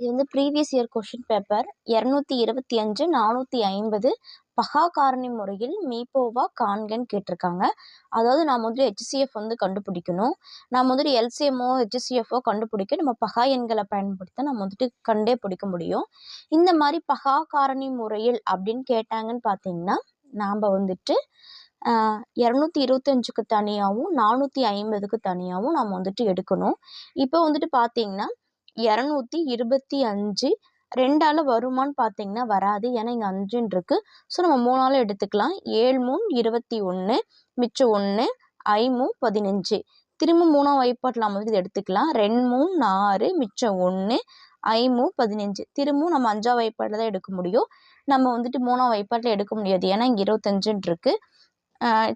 இது வந்து previous year question paper இரநூத்தி இருபத்தி அஞ்சு நானூற்றி ஐம்பது பகா காரணி முறையில் மீப்போவா காண்கன்னு கேட்டிருக்காங்க. அதாவது நான் முதல்ல ஹெச்சிஎஃப் வந்து கண்டுபிடிக்கணும். நான் முதல்ல எல்சிஎம்மோ ஹெச்சிஎஃப்ஓ கண்டுபிடிக்க நம்ம பகா எண்களை பயன்படுத்த நம்ம வந்துட்டு கண்டே பிடிக்க முடியும். இந்த மாதிரி பகா காரணி முறையில் அப்படின்னு கேட்டாங்கன்னு பார்த்தீங்கன்னா நாம் வந்துட்டு இரநூத்தி இருபத்தஞ்சுக்கு தனியாகவும் நானூற்றி ஐம்பதுக்கு தனியாகவும் நம்ம வந்துட்டு எடுக்கணும். இப்போ வந்துட்டு பார்த்தீங்கன்னா இரநூத்தி இருபத்தி அஞ்சு. ரெண்டால் வருமானு பார்த்தீங்கன்னா வராது. ஏன்னா இங்கே அஞ்சுன்னு இருக்குது ஸோ நம்ம மூணால் எடுத்துக்கலாம். ஏழு மூணு இருபத்தி ஒன்று மிச்சம் ஒன்று ஐமூ பதினஞ்சு. திரும்ப மூணாம் வாய்ப்பாட்டில் நம்ம இது எடுத்துக்கலாம். ரெண்டு மூணு ஆறு மிச்சம் ஒன்று ஐமூ பதினஞ்சு. திரும்பவும் நம்ம அஞ்சாம் வாய்ப்பாட்டில் தான் எடுக்க முடியும். நம்ம வந்துட்டு மூணாம் வாய்ப்பாட்டில் எடுக்க முடியாது. ஏன்னா இங்கே இருபத்தஞ்சுன்னு இருக்குது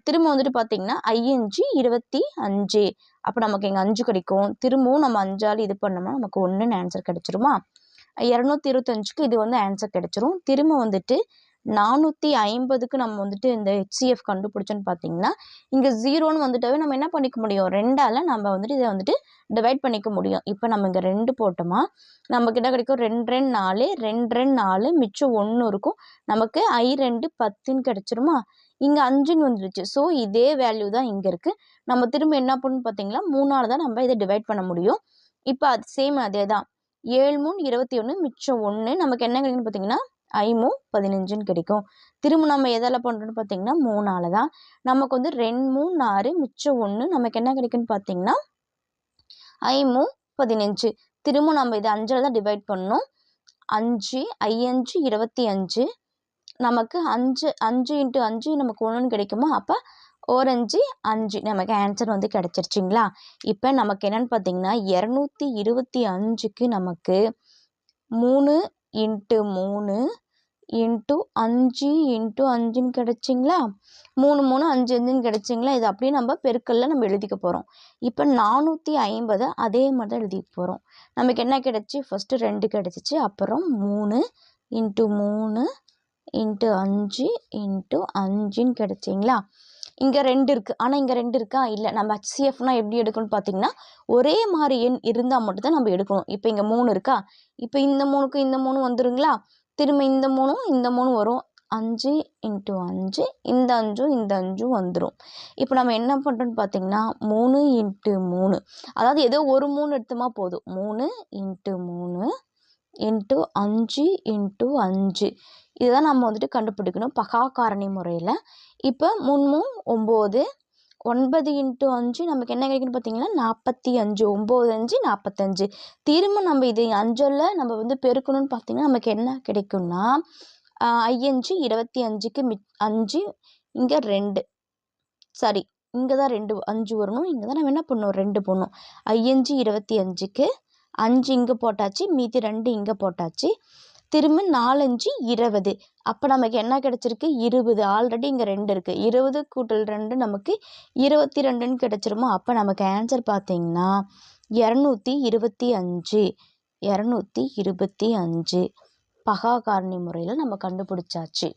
திரும்ப வந்துட்டு பார்த்தீங்கன்னா ஐஎன்ஜி இருபத்தி அஞ்சு. அப்போ நமக்கு இங்கே அஞ்சு கிடைக்கும். திரும்பவும் நம்ம அஞ்சால் இது பண்ணோம்னா நமக்கு ஒன்றுன்னு ஆன்சர் கிடச்சிருமா? இரநூத்தி இருபத்தஞ்சுக்கு இது வந்து ஆன்சர் கிடச்சிரும். திரும்ப வந்துட்டு நானூற்றி ஐம்பதுக்கு நம்ம வந்துட்டு இந்த ஹெச்சிஎஃப் கண்டுபிடிச்சோன்னு பார்த்தீங்கன்னா இங்கே ஜீரோன்னு வந்துட்டாவே நம்ம என்ன பண்ணிக்க முடியும்? ரெண்டால் நம்ம வந்துட்டு இதை வந்துட்டு டிவைட் பண்ணிக்க முடியும். இப்போ நம்ம இங்கே ரெண்டு போட்டோமா நமக்கு என்ன கிடைக்கும்? ரெண்டு ரெண்டு நாலு ரெண்டு ரெண்டு நாலு மிச்சம் ஒன்று இருக்கும். நமக்கு ஐ ரெண்டு பத்துன்னு கிடச்சிருமா? இங்கே அஞ்சுன்னு வந்துடுச்சு ஸோ இதே வேல்யூ தான் இங்கே இருக்குது நம்ம திரும்ப என்ன பண்ணணும் பார்த்தீங்களா மூணால் தான் நம்ம இதை டிவைட் பண்ண முடியும். இப்போ அது சேம் அதே தான். ஏழு மூணு இருபத்தி ஒன்று மிச்சம் ஒன்று நமக்கு என்ன கிடைக்குன்னு பார்த்தீங்கன்னா ஐமூ பதினஞ்சுன்னு கிடைக்கும். திரும்ப நம்ம எதால் பண்ணுறோன்னு பார்த்தீங்கன்னா மூணால் தான். நமக்கு வந்து ரெண்டு மூணு ஆறு மிச்சம் ஒன்று நமக்கு என்ன கிடைக்குன்னு பார்த்தீங்கன்னா ஐமூ பதினஞ்சு. திரும்ப நம்ம இதை அஞ்சில் தான் டிவைட் பண்ணணும். அஞ்சு ஐயஞ்சு இருபத்தி அஞ்சு. நமக்கு அஞ்சு அஞ்சு இன்ட்டு அஞ்சு நமக்கு ஒன்றுன்னு கிடைக்குமா அப்போ ஓரஞ்சு அஞ்சு நமக்கு ஆன்சர் வந்து கிடச்சிருச்சிங்களா? இப்போ நமக்கு என்னென்னு பார்த்தீங்கன்னா இரநூத்தி இருபத்தி அஞ்சுக்கு நமக்கு மூணு இன்ட்டு மூணு இன்ட்டு அஞ்சு இன்ட்டு அஞ்சுன்னு கிடச்சிங்களா? மூணு மூணு அஞ்சு அஞ்சுன்னு கிடச்சிங்களா? இது அப்படியே நம்ம பெருக்கல்ல நம்ம எழுதிக்க போகிறோம் இப்போ நானூற்றி ஐம்பது அதே மாதிரி தான் எழுதிக்க போகிறோம் நமக்கு என்ன கிடச்சி? ஃபஸ்ட்டு ரெண்டு கிடச்சிச்சு அப்புறம் மூணு இன்ட்டு மூணு இன்ட்டு அஞ்சு இன்ட்டு அஞ்சுன்னு கிடச்சிங்களா? இங்கே ரெண்டு இருக்குது ஆனால் இங்கே ரெண்டு இருக்கா? இல்லை. நம்ம ஹெச்சிஎஃப்னா எப்படி எடுக்கணும்னு பார்த்தீங்கன்னா ஒரே மாதிரி எண் இருந்தால் மட்டும்தான் நம்ம எடுக்கணும். இப்போ இங்கே மூணு இருக்கா? இப்போ இந்த மூணுக்கும் இந்த மூணு வந்துருங்களா? திரும்ப இந்த மூணும் இந்த மூணும் வரும். அஞ்சு இன்ட்டு அஞ்சு இந்த அஞ்சும் இந்த அஞ்சும் வந்துடும் இப்போ நம்ம என்ன பண்ணுறோன்னு பார்த்தீங்கன்னா மூணு இன்ட்டு மூணு. அதாவது ஏதோ ஒரு மூணு எடுத்தோமா போதும். மூணு இன்ட்டு மூணு இன்ட்டு அஞ்சு இன்ட்டு அஞ்சு. இதுதான் நம்ம வந்துட்டு கண்டுபிடிக்கணும் பகா காரணி முறையில். இப்போ முன்மும் ஒம்பது ஒன்பது இன்ட்டு அஞ்சு நமக்கு என்ன கிடைக்குன்னு பார்த்தீங்கன்னா நாற்பத்தி அஞ்சு ஒம்பது அஞ்சு நாற்பத்தஞ்சு திரும்ப நம்ம இது அஞ்சில் நம்ம வந்து பெருக்கணும்னு பார்த்தீங்கன்னா நமக்கு என்ன கிடைக்கும்னா ஐயஞ்சு இருபத்தி அஞ்சுக்கு மி அஞ்சு இங்கே ரெண்டு. சாரி இங்கே தான் ரெண்டு அஞ்சு வரணும் இங்கே தான் நம்ம என்ன பண்ணணும் ரெண்டு போடணும். ஐயஞ்சு இருபத்தி அஞ்சுக்கு அஞ்சு இங்கே போட்டாச்சு மீதி ரெண்டு இங்கே போட்டாச்சு. திரும்ப நாலஞ்சு இருபது அப்போ நமக்கு என்ன கிடச்சிருக்கு? இருபது. ஆல்ரெடி இங்கே ரெண்டு இருக்குது இருபது கூட்டல் ரெண்டு நமக்கு இருபத்தி ரெண்டுன்னு கிடச்சிருமோ அப்போ நமக்கு ஆன்சர் பார்த்தீங்கன்னா இரநூத்தி இருபத்தி அஞ்சு இரநூத்தி இருபத்தி அஞ்சு பகா காரணி முறையில் நம்ம கண்டுபிடிச்சாச்சு.